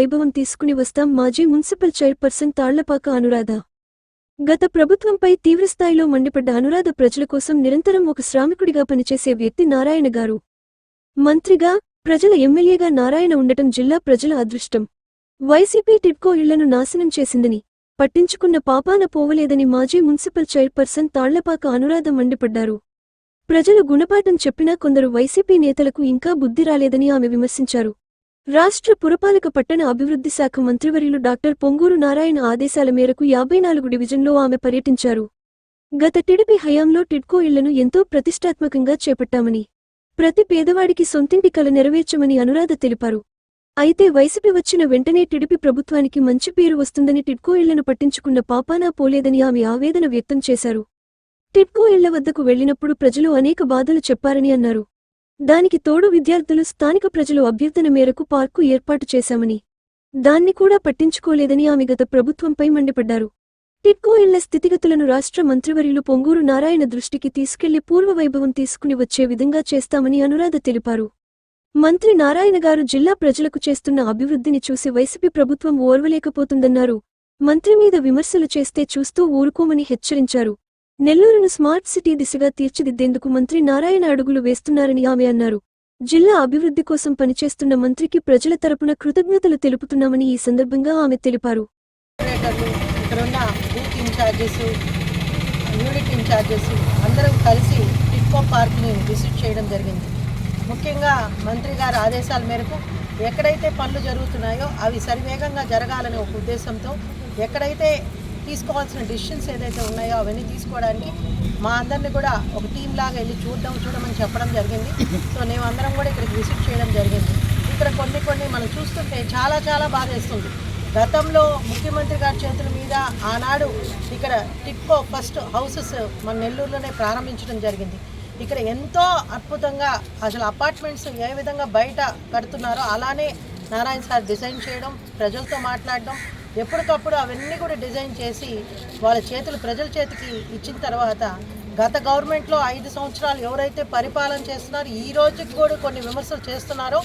వైభవం తీసుకుని వస్తాం. మాజీ మున్సిపల్ చైర్పర్సన్ తాళ్ళపాక అనురాధ. గత ప్రభుత్వంపై తీవ్రస్థాయిలో మండిపడ్డ అనురాధ ప్రజల కోసం నిరంతరం ఒక శ్రామికుడిగా పనిచేసే వ్యక్తి నారాయణ గారు. మంత్రిగా ప్రజల ఎమ్మెల్యేగా నారాయణ ఉండటం జిల్లా ప్రజల అదృష్టం. వైసీపీ టిడ్కో ఇళ్ళను నాశనం చేసిందని పట్టించుకున్న పాపాన పోవలేదని మాజీ మున్సిపల్ చైర్పర్సన్ తాళ్ళపాక అనురాధ మండిపడ్డారు. ప్రజలు గుణపాఠం చెప్పినా కొందరు వైసీపీ నేతలకు ఇంకా బుద్ధి రాలేదని ఆమె విమర్శించారు. రాష్ట్ర పురపాలక పట్టణ అభివృద్ధి శాఖ మంత్రివర్యులు డాక్టర్ పొంగూరు నారాయణ ఆదేశాల మేరకు యాభై నాలుగు డివిజన్లో ఆమె పర్యటించారు. గత టిడిపి హయాంలో టిడ్కో ఇళ్ళను ఎంతో ప్రతిష్టాత్మకంగా చేపట్టామని ప్రతి పేదవాడికి సొంతింటి కల నెరవేర్చమని అనురాధ తెలిపారు. అయితే వైసీపీ వచ్చిన వెంటనే టిడిపి ప్రభుత్వానికి మంచి పేరు వస్తుందని టిడ్కో ఇళ్ళను పట్టించుకున్న పాపానా పోలేదని ఆమె ఆవేదన వ్యక్తం చేశారు. టిడ్కో ఇళ్ళ వద్దకు వెళ్ళినప్పుడు ప్రజలు అనేక బాధలు చెప్పారని అన్నారు. దానికి తోడు విద్యార్థులు స్థానిక ప్రజలు అభ్యర్థన మేరకు పార్కు ఏర్పాటు చేశామని. దాన్ని కూడా పట్టించుకోలేదని ఆమె గత ప్రభుత్వంపై మండిపడ్డారు. టిట్కో ఇళ్ళ స్థితిగతులను రాష్ట్ర మంత్రివర్యులు పొంగూరు నారాయణ దృష్టికి తీసుకెళ్ళి పూర్వవైభవం తీసుకుని వచ్చే విధంగా చేస్తామని అనురాధ తెలిపారు. మంత్రి నారాయణ గారు జిల్లా ప్రజలకు చేస్తున్న అభివృద్ధిని చూసి వైసీపీ ప్రభుత్వం ఓర్వలేకపోతుందన్నారు. మంత్రి మీద విమర్శలు చేస్తే చూస్తూ ఊరుకోమని హెచ్చరించారు. నెల్లూరును స్మార్ట్ సిటీ దిశగా తీర్చిదిద్దేందుకు మంత్రి నారాయణ అడుగులు వేస్తున్నారని ఆమె అన్నారు. జిల్లా అభివృద్ధి కోసం పనిచేస్తున్న మంత్రికి ప్రజల తరపున కృతజ్ఞతలు తెలుపుతున్నామని ఈ సందర్భంగా ఆమె తెలిపారు. ఇక్కడ ఉన్న యూనిట్ ఇన్ఛార్జెస్ అందరం కలిసి టిట్కో పార్క్ని విజిట్ చేయడం జరిగింది. ముఖ్యంగా మంత్రి గారి ఆదేశాల మేరకు ఎక్కడైతే పనులు జరుగుతున్నాయో అవి సరివేగంగా జరగాలనే ఒక ఉద్దేశంతో ఎక్కడైతే తీసుకోవాల్సిన డిసిషన్స్ ఏదైతే ఉన్నాయో అవన్నీ తీసుకోవడానికి మా అందరిని కూడా ఒక టీం లాగా వెళ్ళి చూద్దాం చూడమని చెప్పడం జరిగింది. సో మేమందరం కూడా ఇక్కడికి విజిట్ చేయడం జరిగింది. ఇక్కడ కొన్ని కొన్ని మనం చూస్తుంటే చాలా చాలా బాధేస్తుంది గతంలో ముఖ్యమంత్రి గారి చేతుల మీద ఆనాడు ఇక్కడ టిక్కో ఫస్ట్ హౌసెస్ మన నెల్లూరులోనే ప్రారంభించడం జరిగింది. ఇక్కడ ఎంతో అద్భుతంగా అసలు అపార్ట్మెంట్స్ ఏ విధంగా బయట కడుతున్నారో అలానే నారాయణ సార్ డిజైన్ చేయడం ప్రజలతో మాట్లాడడం ఎప్పటికప్పుడు అవన్నీ కూడా డిజైన్ చేసి వాళ్ళ చేతులు ప్రజల చేతికి ఇచ్చిన తర్వాత గత గవర్నమెంట్లో ఐదు సంవత్సరాలు ఎవరైతే పరిపాలన చేస్తున్నారో ఈ రోజుకి కూడా కొన్ని విమర్శలు చేస్తున్నారో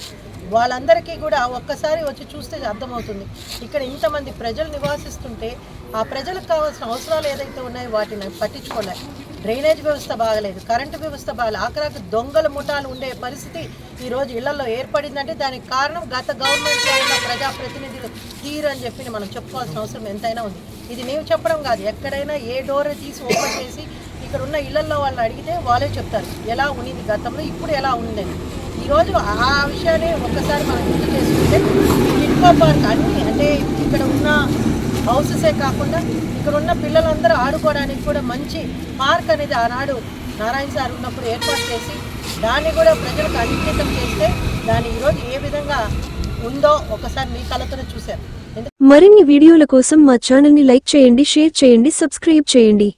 వాళ్ళందరికీ కూడా ఒక్కసారి వచ్చి చూస్తే అర్థమవుతుంది. ఇక్కడ ఇంతమంది ప్రజలు నివాసిస్తుంటే ఆ ప్రజలకు కావాల్సిన అవసరాలు ఏదైతే ఉన్నాయో వాటిని పట్టించుకోలేదు డ్రైనేజ్ వ్యవస్థ బాగలేదు కరెంటు వ్యవస్థ బాగలేదు. ఆఖరాకు దొంగల ముఠాలు ఉండే పరిస్థితి ఈ రోజు ఇళ్ళలో ఏర్పడిందంటే దానికి కారణం గత గవర్నమెంట్లో ఉన్న ప్రజాప్రతినిధులు తీరు అని చెప్పి మనం చెప్పుకోవాల్సిన అవసరం ఎంతైనా ఉంది. ఇది మేము చెప్పడం కాదు. ఎక్కడైనా ఏ డోర్ తీసి ఓపెన్ చేసి ఇక్కడ ఉన్న ఇళ్ళలో వాళ్ళని అడిగితే వాళ్ళే చెప్తారు. ఎలా ఉన్నింది గతంలో ఇప్పుడు ఎలా ఉందని ఈరోజు ఆ విషయాన్ని ఒక్కసారి మనం గుర్తు చేసుకుంటే ఈ పార్క్ అన్ని హౌసెసే కాకుండా ఇక్కడ ఉన్న పిల్లలందరూ ఆడుకోవడానికి కూడా మంచి పార్క్ అనేది ఆనాడు నారాయణ సార్ ఉన్నప్పుడు ఏర్పాటు చేసి దాన్ని కూడా ప్రజలకు అంకితం చేస్తే దాన్ని ఈరోజు ఏ విధంగా ఉందో ఒకసారి మీ కళ్ళతోనే చూశారు. మరిన్ని వీడియోల కోసం మా ఛానల్ని లైక్ చేయండి షేర్ చేయండి సబ్స్క్రైబ్ చేయండి.